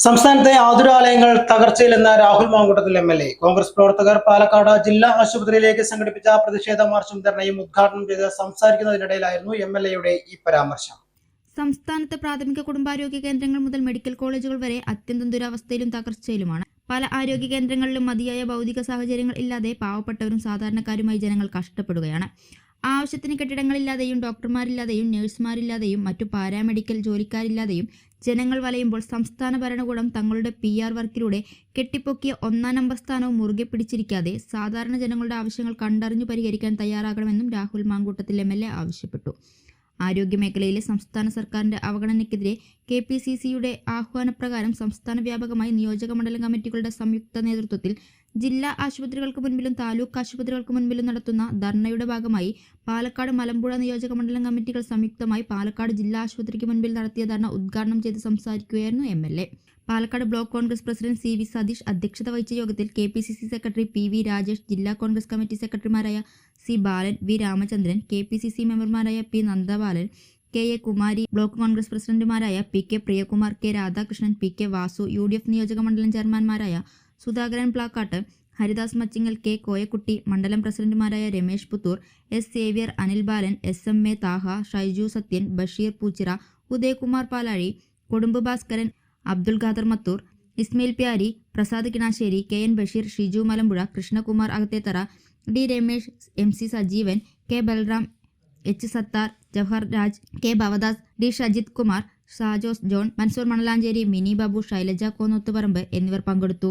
സംസ്ഥാനത്തെ ആതുരാലയങ്ങൾ തകർച്ചയിലെന്ന Rahul Mamkootathil M L A. Congress പ്രവർത്തകർ പാലക്കാട് ജില്ലാ ആശുപത്രിയിലേക്ക് സംഘടിപ്പിച്ച പ്രതിഷേധ മാർച്ചും ധർണയും ഉദ്ഘാടനം ചെയ്ത് സംസാരിക്കുന്നതിനിടയിലായിരുന്നു എം എൽ എയുടെ ഈ പരാമർശം. സംസ്ഥാനത്തെ പ്രാഥമിക കുടുംബാരോഗ്യ കേന്ദ്രങ്ങൾ മുതൽ മെഡിക്കൽ കോളേജുകൾ വരെ അത്യന്തം ദുരവസ്ഥയിലും തകർച്ചയിലുമാണ്. പല ആരോഗ്യ കേന്ദ്രങ്ങളിലും മതിയായ ഭൗതിക സാഹചര്യങ്ങൾ ഇല്ലാതെ പാവപ്പെട്ടവരും സാധാരണക്കാരുമായി ജനങ്ങൾ കഷ്ടപ്പെടുകയാണ്. ആവശ്യത്തിന് കെട്ടിടങ്ങളില്ലാതെയും ഡോക്ടർമാരില്ലാതെയും നഴ്സുമാരില്ലാതെയും മറ്റു പാരാമെഡിക്കൽ ജോലിക്കാരില്ലാതെയും ജനങ്ങൾ വലയുമ്പോൾ സംസ്ഥാന ഭരണകൂടം തങ്ങളുടെ പി ആർ വർക്കിലൂടെ കെട്ടിപ്പൊക്കിയ ഒന്നാം നമ്പർ സ്ഥാനവും മുറുകെ പിടിച്ചിരിക്കാതെ സാധാരണ ജനങ്ങളുടെ ആവശ്യങ്ങൾ കണ്ടറിഞ്ഞു പരിഹരിക്കാൻ തയ്യാറാകണമെന്നും രാഹുൽ മാങ്കൂട്ടത്തിൽ എം ആവശ്യപ്പെട്ടു. ആരോഗ്യമേഖലയിലെ സംസ്ഥാന സർക്കാരിന്റെ അവഗണനയ്ക്കെതിരെ കെ പി സി സിയുടെ ആഹ്വാനപ്രകാരം സംസ്ഥാന വ്യാപകമായി നിയോജക മണ്ഡലം കമ്മിറ്റികളുടെ സംയുക്ത നേതൃത്വത്തിൽ ജില്ലാ ആശുപത്രികൾക്ക് മുൻപിലും താലൂക്ക് ആശുപത്രികൾക്ക് മുൻപിലും നടത്തുന്ന ധർണയുടെ ഭാഗമായി പാലക്കാട് മലമ്പുഴ നിയോജക മണ്ഡലം കമ്മിറ്റികൾ സംയുക്തമായി പാലക്കാട് ജില്ലാ ആശുപത്രിക്ക് മുൻപിൽ നടത്തിയ ധർണ ഉദ്ഘാടനം ചെയ്ത് സംസാരിക്കുകയായിരുന്നു M L A. Palakkad block Congress president C V Sathish അധ്യക്ഷത വഹിച്ച യോഗത്തിൽ K P C C secretary P V Rajesh ജില്ലാ കോൺഗ്രസ് കമ്മിറ്റി സെക്രട്ടറിമാരായ C Balan V Ramachandran K P C C മെമ്പർമാരായ P Nandabalan K A Kumari block Congress പ്രസിഡന്റുമാരായ P K Priyakumar K Radhakrishnan P K Vasu U D F നിയോജക മണ്ഡലം ചെയർമാൻമാരായ Sudhakaran Plakkat Haridas Machingal K Koyakutty മണ്ഡലം പ്രസിഡന്റുമാരായ Ramesh Puthur S Xavier Anil Balan S M A Thaha Shaiju Sathyan Basheer Poochira Udayakumar Palazhi Kodumbu Bhaskaran Abdul Khader Mathur Ismail Pyari Prasad Kinassery K N Basheer Shiju Malampuzha Krishnakumar Akathethara D Ramesh M C Sajeevan K Balram H Sathar Jawahar Raj K Bhavadas D Shajith Kumar Shajos John Mansoor Manalanchery Mini Babu Shailaja Konnothuparambu എന്നിവർ പങ്കെടുത്തു.